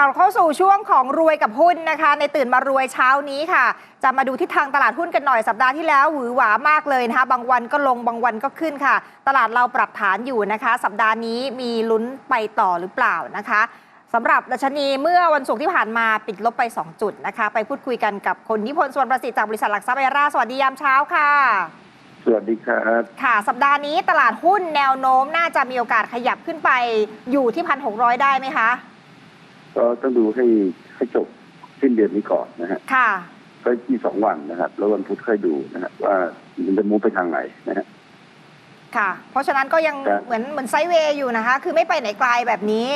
กลับเข้าสู่ช่วงของรวยกับหุ้นนะคะ ในตื่นมารวยเช้านี้ค่ะ จะมาดูทิศทางตลาดหุ้นกันหน่อยสัปดาห์ที่แล้วหวือหวามากเลยนะคะ บางวันก็ลงบางวันก็ขึ้นค่ะ ตลาดเราปรับฐานอยู่นะคะ สัปดาห์นี้มีลุ้นไปต่อหรือเปล่านะคะสำหรับดัชนีเมื่อวันศุกร์ที่ผ่านมาปิดลบไป 2 จุดนะคะ ไปพูดคุยกันกับคนนิพนธ์สวนประสิทธิ์จากบริษัทหลักทรัพย์ไอราสวัสดียามเช้าค่ะสวัสดีครับค่ะ สัปดาห์นี้ตลาดหุ้นแนวโน้มน่าจะมีโอกาสขยับขึ้นไปอยู่ที่พันหกได้ไหมคะ ก็ต้องดูให้ให้จบสิ้นเดือนนี้ก่อนนะฮะค่ะ ก็ที่สองวันนะครับ แล้ววันพุธค่อยดูนะฮะว่ามันจะมุฟไปทางไหนนะฮะค่ะ เพราะฉะนั้นก็ยังครับเหมือนเหมือนไซด์เวย์อยู่นะคะ คือไม่ไปไหนไกลแบบนี้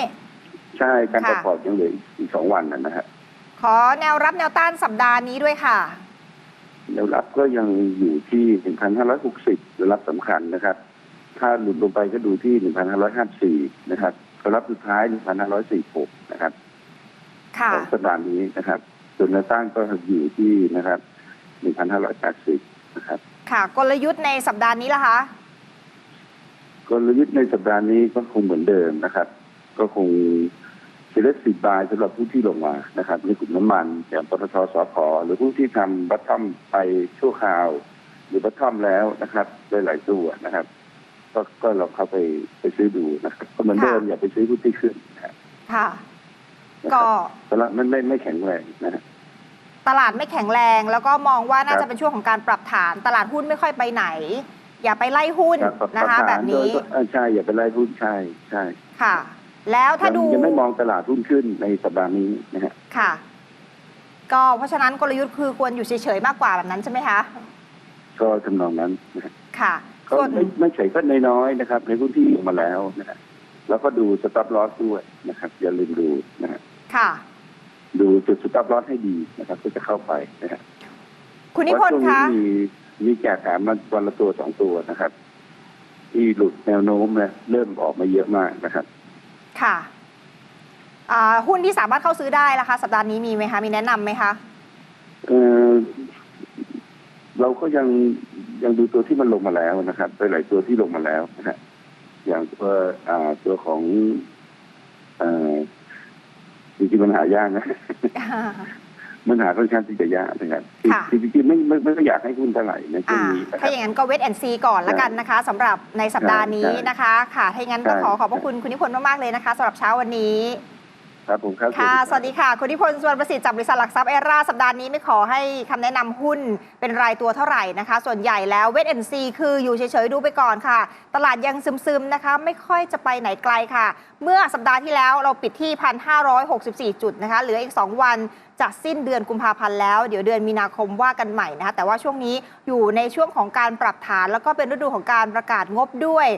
ใช่การค่ะประกอบยังเหลืออีกสองวันนะฮะขอแนวรับแนวต้านสัปดาห์นี้ด้วยค่ะ แนวรับก็ยังอยู่ที่หนึ่งพันห้าร้อยหกสิบแนวรับสำคัญนะครับ ถ้าหลุดลงไปก็ดูที่หนึ่งพันห้าร้อยห้าสี่นะครับแนวรับสุดท้ายหนึ่งพันห้าร้อยสี่หกนะครับค่ะ ของสัปดาห์นี้นะครับส่วนแนวต้านก็อยู่ที่นะครับหนึ่งพันห้าร้อยแปดสิบนะครับ ค่ะกลยุทธ์ในสัปดาห์นี้ล่ะคะ กลยุทธ์ในสัปดาห์นี้ก็คงเหมือนเดิมนะครับ ก็คงเซเลสติบายสำหรับผู้ที่ลงมานะครับในกลุ่มน้ำมันอย่างปตทสพหรือผู้ที่ทำบัตทอมไปชั่วคราว หรือบัตทอมแล้วนะครับได้หลายตัวนะครับ ก็ก็ลองเข้าไปไปซื้อดูนะครับก็เหมือนเดิมค่ะอย่าไปซื้อผู้ที่ขึ้นนะฮะค่ะนะ ก็ครับตลาดมันไม่ไม่แข็งแรงนะฮะตลาดไม่แข็งแรง แล้วก็มองว่าน่าครัจะบเป็นช่วงของการปรับฐาน ตลาดหุ้นไม่ค่อยไปไหน อย่าไปไล่หุ้นรับนะคะปรแบฐาบนี้โดยเออใช่อย่าไปไล่หุ้นใช่ใช่ค่ะ แล้วถ้ายังดูยังไม่มองตลาดหุ้นขึ้นในสัปดาห์นี้นะฮะค่ะ ก็เพราะฉะนั้นกลยุทธ์คือควรอยู่เฉยๆมากกว่าแบบนั้นใช่ไหมคะก็ทำนองนั้นนะฮะค่ะก็ส่วนไม่ไม่เฉยก็น้อยๆนะครับ ในพื้นที่ลงมาแล้วนะฮะแล้วก็ดูสต็อปลอสด้วยนะครับ อย่าลืมดูนะฮะ ค่ะ ดูจุดสต็อปลอสให้ดีนะครับก็จะเข้าไปนะฮะคุณนิพนธ์เพราะช่วงคะนี้มีมีแก่แถมมาวันละตัวสองตัวนะครับ ที่หลุดแนวโน้มนะเริ่มออกมาเยอะมากนะครับ ค่ะอ่าหุ้นที่สามารถเข้าซื้อได้ล่ะคะ สัปดาห์นี้มีไหมคะ มีแนะนำไหมคะเออเราก็ยังยังดูตัวที่มันลงมาแล้วนะครับไปหลายตัวที่ลงมาแล้วนะฮะอย่างตัวอ่าตัวของเอ่อ จริงๆมันหายากนะมันหาค่อนข้างที่จะยากนะครับค่ะจริงๆไม่ไม่ไม่ไม่อยากให้หุ้นเท่าไหร่ในช่วอ่างนี้นะคถ้ารับอย่างนั้นก็เวทแอนซีก่อนละกันนะคะสำหรับในสัปดาห์นี้ใช่นะคะ ค่ะถ้าอย่างนั้นก็ใช่ขอขอบพระคุณคุณนิพนธ์มากๆเลยนะคะสำหรับเช้าวันนี้ ครับผมครับค่ะรับสวัสดีค่ะ คุณนิพนธ์สวนประสิทธิ์จากบริษัทหลักทรัพย์เอราสัปดาห์นี้ไม่ขอให้คำแนะนำหุ้นเป็นรายตัวเท่าไหร่นะคะ ส่วนใหญ่แล้วเวทแอนซีคืออยู่เฉยๆ ดูไปก่อนค่ะ ตลาดยังซึมๆนะคะ ไม่ค่อยจะไปไหนไกลค่ะ เมื่อสัปดาห์ที่แล้วเราปิดที่ 1,564 จุดนะคะ เหลืออีก 2 วันจะสิ้นเดือนกุมภาพันธ์แล้ว เดี๋ยวเดือนมีนาคมว่ากันใหม่นะคะแต่ว่าช่วงนี้อยู่ในช่วงของการปรับฐาน แล้วก็เป็นฤดูของการประกาศงบด้วย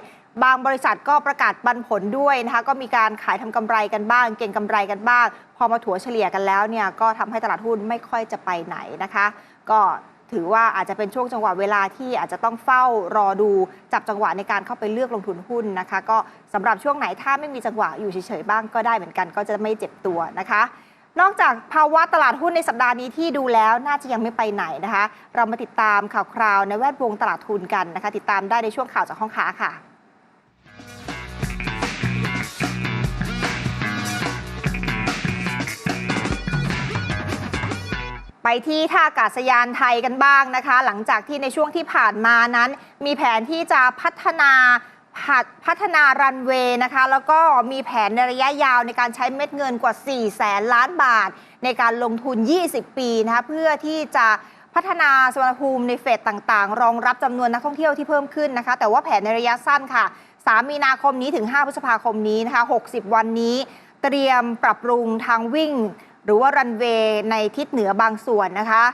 บางบริษัทก็ประกาศปันผลด้วยนะคะ ก็มีการขายทำกำไรกันบ้าง เก่งกำไรกันบ้าง พอมาถัวเฉลี่ยกันแล้วเนี่ยก็ทำให้ตลาดหุ้นไม่ค่อยจะไปไหนนะคะ ก็ถือว่าอาจจะเป็นช่วงจังหวะเวลาที่อาจจะต้องเฝ้ารอดูจับจังหวะในการเข้าไปเลือกลงทุนหุ้นนะคะ ก็สำหรับช่วงไหนถ้าไม่มีจังหวะอยู่เฉยๆบ้างก็ได้เหมือนกันก็จะไม่เจ็บตัวนะคะนอกจากภาวะตลาดหุ้นในสัปดาห์นี้ที่ดูแล้วน่าจะยังไม่ไปไหนนะคะ เรามาติดตามข่าวคราวในแวดวงตลาดทุนกันนะคะ ติดตามได้ในช่วงข่าวจากห้องค้าค่ะ ไปที่ท่าอากาศยานไทยกันบ้างนะคะ หลังจากที่ในช่วงที่ผ่านมานั้น มีแผนที่จะพัฒนาพัฒพัฒนารันเวย์นะคะ แล้วก็มีแผนในระยะยาวในการใช้เม็ดเงินกว่า 4 แสนล้านบาท ในการลงทุน 20 ปีนะคะเพื่อที่จะพัฒนาสมรภูมิในเฟสต่างๆ รองรับจำนวนนักท่องเที่ยวที่เพิ่มขึ้นนะคะ แต่ว่าแผนในระยะสั้นค่ะ 3 มีนาคมนี้ถึง 5 พฤษภาคมนี้นะคะ 60 วันนี้ เตรียมปรับปรุงทางวิ่ง หรือว่ารันเวย์ในทิศเหนือบางส่วนนะคะ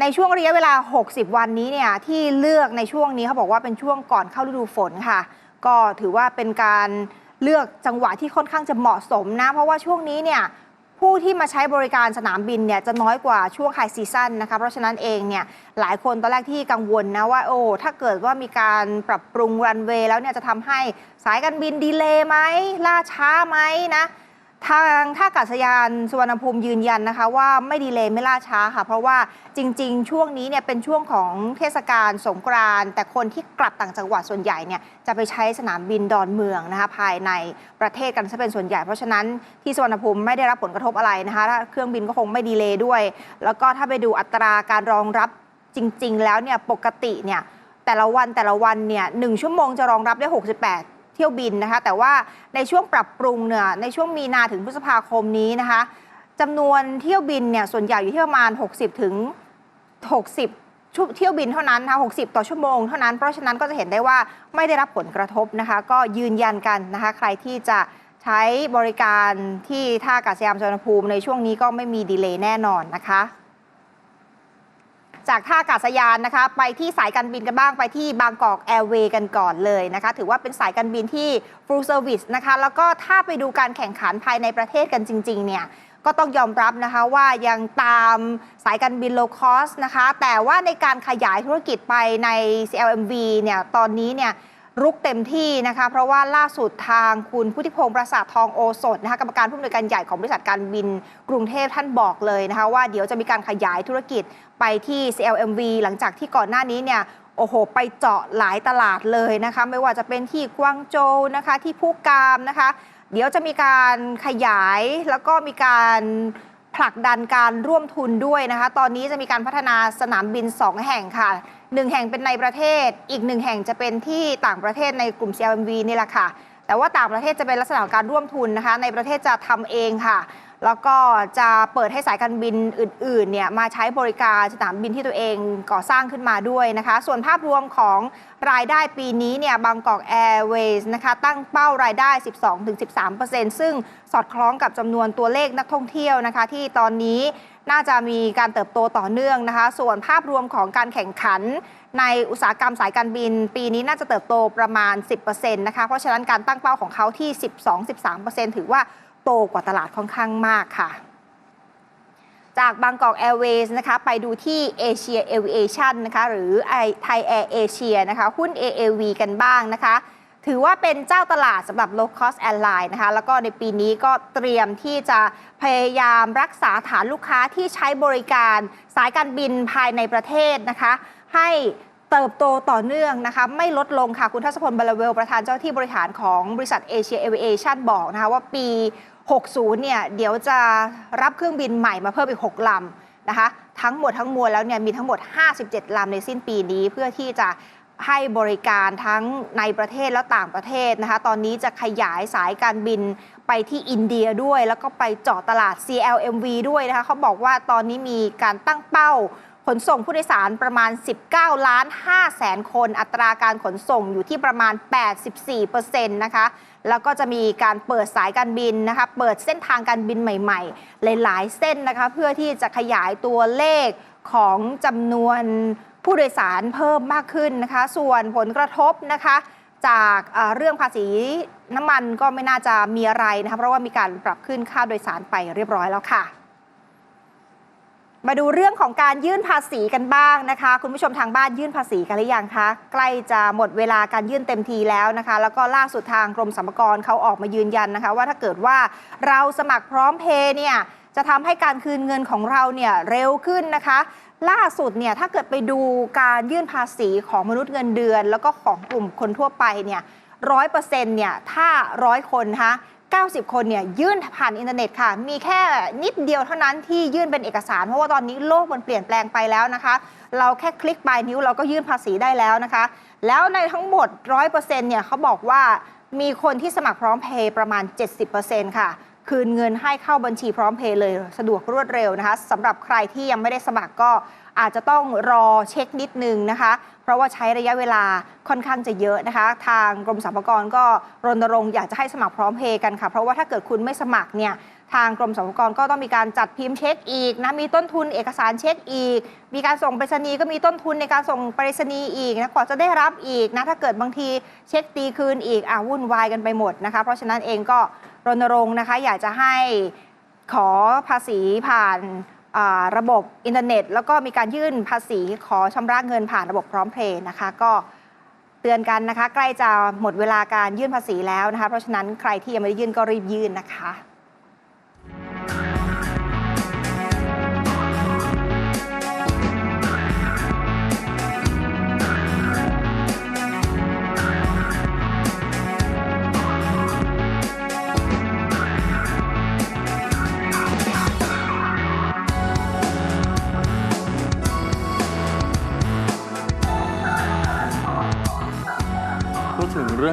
ในช่วงระยะเวลา 60 วันนี้เนี่ยที่เลือกในช่วงนี้เขาบอกว่าเป็นช่วงก่อนเข้าฤดูฝนค่ะ ก็ถือว่าเป็นการเลือกจังหวะที่ค่อนข้างจะเหมาะสมนะ เพราะว่าช่วงนี้เนี่ยผู้ที่มาใช้บริการสนามบินเนี่ยจะน้อยกว่าช่วงไฮซีซั่นนะคะเพราะฉะนั้นเองเนี่ยหลายคนตอนแรกที่กังวลนะว่าโอ้ถ้าเกิดว่ามีการปรับปรุงรันเวย์แล้วเนี่ยจะทำให้สายการบินดีเลย์ไหมล่าช้าไหมนะ ทางท่าอากาศยานสุวรรณภูมิยืนยันนะคะว่าไม่ดีเลยไม่ล่าช้าค่ะ เพราะว่าจริง ๆ ช่วงนี้เนี่ยเป็นช่วงของเทศกาลสงกรานต์แต่คนที่กลับต่างจังหวัดส่วนใหญ่เนี่ยจะไปใช้สนามบินดอนเมืองนะคะภายในประเทศกันซะเป็นส่วนใหญ่ เพราะฉะนั้นที่สุวรรณภูมิไม่ได้รับผลกระทบอะไรนะคะเครื่องบินก็คงไม่ดีเลยด้วย แล้วก็ถ้าไปดูอัตราการรองรับจริง ๆ แล้วเนี่ยปกติเนี่ยแต่ละวันแต่ละวันเนี่ยหนึ่งชั่วโมงจะรองรับได้ 68 เที่ยวบินนะคะ แต่ว่าในช่วงปรับปรุงเนี่ยในช่วงมีนาถึงพฤษภาคมนี้นะคะจำนวนเที่ยวบินเนี่ยส่วนใหญ่อยู่ที่ประมาณ 60 ถึง 60ชั่วเที่ยวบินเท่านั้นนะคะ60 ต่อชั่วโมงเท่านั้น เพราะฉะนั้นก็จะเห็นได้ว่าไม่ได้รับผลกระทบนะคะ ก็ยืนยันกันนะคะ ใครที่จะใช้บริการที่ท่าอากาศยานสุวรรณภูมิในช่วงนี้ก็ไม่มีดีเลย์แน่นอนนะคะ จากท่าอากาศยานนะคะ ไปที่สายการบินกันบ้างไปที่บางกอกแอร์เวย์กันก่อนเลยนะคะ ถือว่าเป็นสายการบินที่ full service นะคะ แล้วก็ถ้าไปดูการแข่งขันภายในประเทศกันจริง ๆ เนี่ยก็ต้องยอมรับนะคะว่ายังตามสายการบินโลคอสนะคะ แต่ว่าในการขยายธุรกิจไปใน CLMV เนี่ยตอนนี้เนี่ย รุกเต็มที่นะคะ เพราะว่าล่าสุดทางคุณพุทธิพงศ์ประสาททองโอสถนะคะกรรมการผู้อำนวยการใหญ่ของบริษัทการบินกรุงเทพท่านบอกเลยนะคะว่าเดี๋ยวจะมีการขยายธุรกิจไปที่ CLMV หลังจากที่ก่อนหน้านี้เนี่ยโอ้โห ไปเจาะหลายตลาดเลยนะคะ ไม่ว่าจะเป็นที่กวางโจวนะคะที่ภูกามนะคะ เดี๋ยวจะมีการขยายแล้วก็มีการ ผลักดันการร่วมทุนด้วยนะคะ ตอนนี้จะมีการพัฒนาสนามบิน 2 แห่งค่ะหนึ่งแห่งเป็นในประเทศ อีกหนึ่งแห่งจะเป็นที่ต่างประเทศในกลุ่ม CLMV นี่แหละค่ะ แต่ว่าต่างประเทศจะเป็นลักษณะการร่วมทุนนะคะ ในประเทศจะทำเองค่ะ แล้วก็จะเปิดให้สายการบินอื่นๆเนี่ยมาใช้บริการสนามบินที่ตัวเองก่อสร้างขึ้นมาด้วยนะคะ ส่วนภาพรวมของรายได้ปีนี้เนี่ยบางกอกแอร์เวย์นะคะตั้งเป้ารายได้ 12-13%ซึ่งสอดคล้องกับจำนวนตัวเลขนักท่องเที่ยวนะคะที่ตอนนี้น่าจะมีการเติบโตต่อเนื่องนะคะ ส่วนภาพรวมของการแข่งขัน ในอุตสาหกรรมสายการบิน ปีนี้น่าจะเติบโตประมาณ 10%นะคะ เพราะฉะนั้นการตั้งเป้าของเขาที่ 12-13%ถือว่า โตกว่าตลาดค่อนข้างมากค่ะ จากบางกอกแอร์เวย์นะคะไปดูที่เอเชียเอวิเอชันนะคะหรือไทยแอร์เอเชียนะคะหุ้น AAV กันบ้างนะคะถือว่าเป็นเจ้าตลาดสำหรับ low cost airline นะคะ แล้วก็ในปีนี้ก็เตรียมที่จะพยายามรักษาฐานลูกค้าที่ใช้บริการสายการบินภายในประเทศนะคะ ให้เติบโตต่อเนื่องนะคะไม่ลดลงค่ะ คุณทัศพลบาลเวล ประธานเจ้าที่บริหารของบริษัทเอเชียเอเวอเชันบอกนะคะว่าปี 60 เนี่ย เดี๋ยวจะรับเครื่องบินใหม่มาเพิ่มอีก 6 ลำนะคะ ทั้งหมดทั้งมวลแล้วเนี่ยมีทั้งหมด 57 ลำในสิ้นปีนี้ เพื่อที่จะให้บริการทั้งในประเทศและต่างประเทศนะคะ ตอนนี้จะขยายสายการบินไปที่อินเดียด้วย แล้วก็ไปเจาะตลาด CLMV ด้วยนะคะเขาบอกว่าตอนนี้มีการตั้งเป้า ขนส่งผู้โดยสารประมาณ 19 ล้าน5แสนคน อัตราการขนส่งอยู่ที่ประมาณ 84%นะคะ แล้วก็จะมีการเปิดสายการบินนะคะ เปิดเส้นทางการบินใหม่ ๆ หลาย ๆ เส้นนะคะ เพื่อที่จะขยายตัวเลขของจำนวนผู้โดยสารเพิ่มมากขึ้นนะคะ ส่วนผลกระทบนะคะจากเอ่อเรื่องภาษีน้ำมันก็ไม่น่าจะมีอะไรนะคะเพราะว่ามีการปรับขึ้นค่าโดยสารไปเรียบร้อยแล้วค่ะ มาดูเรื่องของการยื่นภาษีกันบ้างนะคะ คุณผู้ชมทางบ้านยื่นภาษีกันหรือยังคะ ใกล้จะหมดเวลาการยื่นเต็มทีแล้วนะคะ แล้วก็ล่าสุดทางกรมสรรพากรเขาออกมายืนยันนะคะ ว่าถ้าเกิดว่าเราสมัครพร้อมเพย์เนี่ยจะทำให้การคืนเงินของเราเนี่ยเร็วขึ้นนะคะ ล่าสุดเนี่ยถ้าเกิดไปดูการยื่นภาษีของมนุษย์เงินเดือน แล้วก็ของกลุ่มคนทั่วไปเนี่ยร้อยเปอร์เซ็นต์เนี่ยถ้าร้อยคนนะคะ 90 คนเนี่ยยื่นผ่านอินเทอร์เน็ตค่ะ มีแค่นิดเดียวเท่านั้นที่ยื่นเป็นเอกสาร เพราะว่าตอนนี้โลกมันเปลี่ยนแปลงไปแล้วนะคะ เราแค่คลิกปลายนิ้วเราก็ยื่นภาษีได้แล้วนะคะ แล้วในทั้งหมด 100%เนี่ยเขาบอกว่ามีคนที่สมัครพร้อมเพย์ประมาณ 70%ค่ะ คืนเงินให้เข้าบัญชีพร้อมเพย์เลยสะดวกรวดเร็วนะคะสำหรับใครที่ยังไม่ได้สมัครก็อาจจะต้องรอเช็คนิดนึงนะคะ เพราะว่าใช้ระยะเวลาค่อนข้างจะเยอะนะคะ ทางกรมสรรพากรก็รณรงค์อยากจะให้สมัครพร้อมเพย์กันค่ะ เพราะว่าถ้าเกิดคุณไม่สมัครเนี่ยทางกรมสรรพากรก็ต้องมีการจัดพิมพ์เช็คอีกนะมีต้นทุนเอกสารเช็คอีก มีการส่งไปรษณีย์ก็มีต้นทุนในการส่งไปรษณีย์อีกนะกว่าจะได้รับอีกนะถ้าเกิดบางทีเช็คตีคืนอีกอ่าวุ่นวายกันไปหมดนะคะ เพราะฉะนั้นเองก็รณรงค์นะคะ อยากจะให้ขอภาษีผ่าน ระบบอินเทอร์เน็ต แล้วก็มีการยื่นภาษีขอชำระเงินผ่านระบบพร้อมเพย์นะคะ ก็เตือนกันนะคะ ใกล้จะหมดเวลาการยื่นภาษีแล้วนะคะ เพราะฉะนั้นใครที่ยังไม่ได้ยื่นก็รีบยื่นนะคะ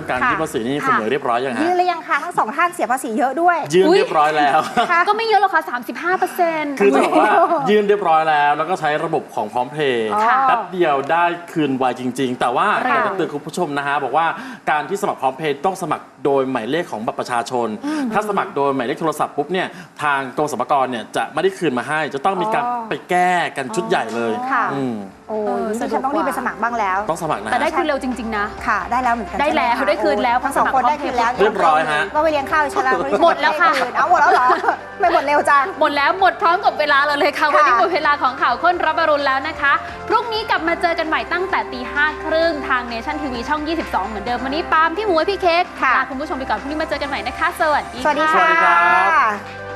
รื่องการค่ะยื่นภาษีนี่คุณเหมยเรียบร้อยยังฮะยื่นหรือยังคะทั้งสองท่านเสียภาษีเยอะด้วย ยื่นอุ๊ยเรียบร้อยแล้วค่ะก็ไม่เยอะหรอกค่ะ35เปอร์เซ็นต์ คือจะบอกว่ายื่นเรียบร้อยแล้ว แล้วก็ใช้ระบบของพร้อมเพย์อ๋อแป๊บเดียวได้คืนไวจริง ๆ แต่ว่าค่ะอยากจะเตือนคุณผู้ชมนะฮะบอกว่าการที่สมัครพร้อมเพย์ต้องสมัคร โดยหมายเลขของบัตรประชาชน ถ้าสมัครโดยหมายเลขโทรศัพท์ปุ๊บเนี่ยทางกรมสรรพากรเนี่ยจะไม่ได้คืนมาให้ จะต้องมีการอ๋อไปแก้กันชุดใหญ่เลยค่ะ อืมโอ้เออยสะดวกฉันต้องรีบกว่าไปสมัครบ้างแล้ว ต้องสมัครนะแต่ฮะได้คืนเร็วจริง ๆ นะ ค่ะ ได้แล้วเหมือนกันได้แล้วใช่หมคะได้คืนแล้วทั้งสองคนได้คืนแล้วเรียบร้อยฮะ ก็ไปเลี้ยงข้าวฉันแล้วหมดแล้วค่ะเอาหมดแล้วเหรอไม่หมดเร็วจัง หมดแล้วหมดพร้อมกับเวลาเราเลยค่ะค่ะ วันนี้หมดเวลาของข่าวค้นรับอรุณแล้วนะคะ พรุ่งนี้กลับมาเจอกันใหม่ตั้งแต่ตีห้าครึ่งทางเนชั่นทีวีช่อง 22 เหมือนเดิมวันนี้ปาล์มพี่หมวยพี่เค้กค่ะ ลาคุณผู้ชมไปก่อนพรุ่งนี้มาเจอกันใหม่นะคะสวัสดีสวัสดีค่ะ สวัสดีครับค่ะ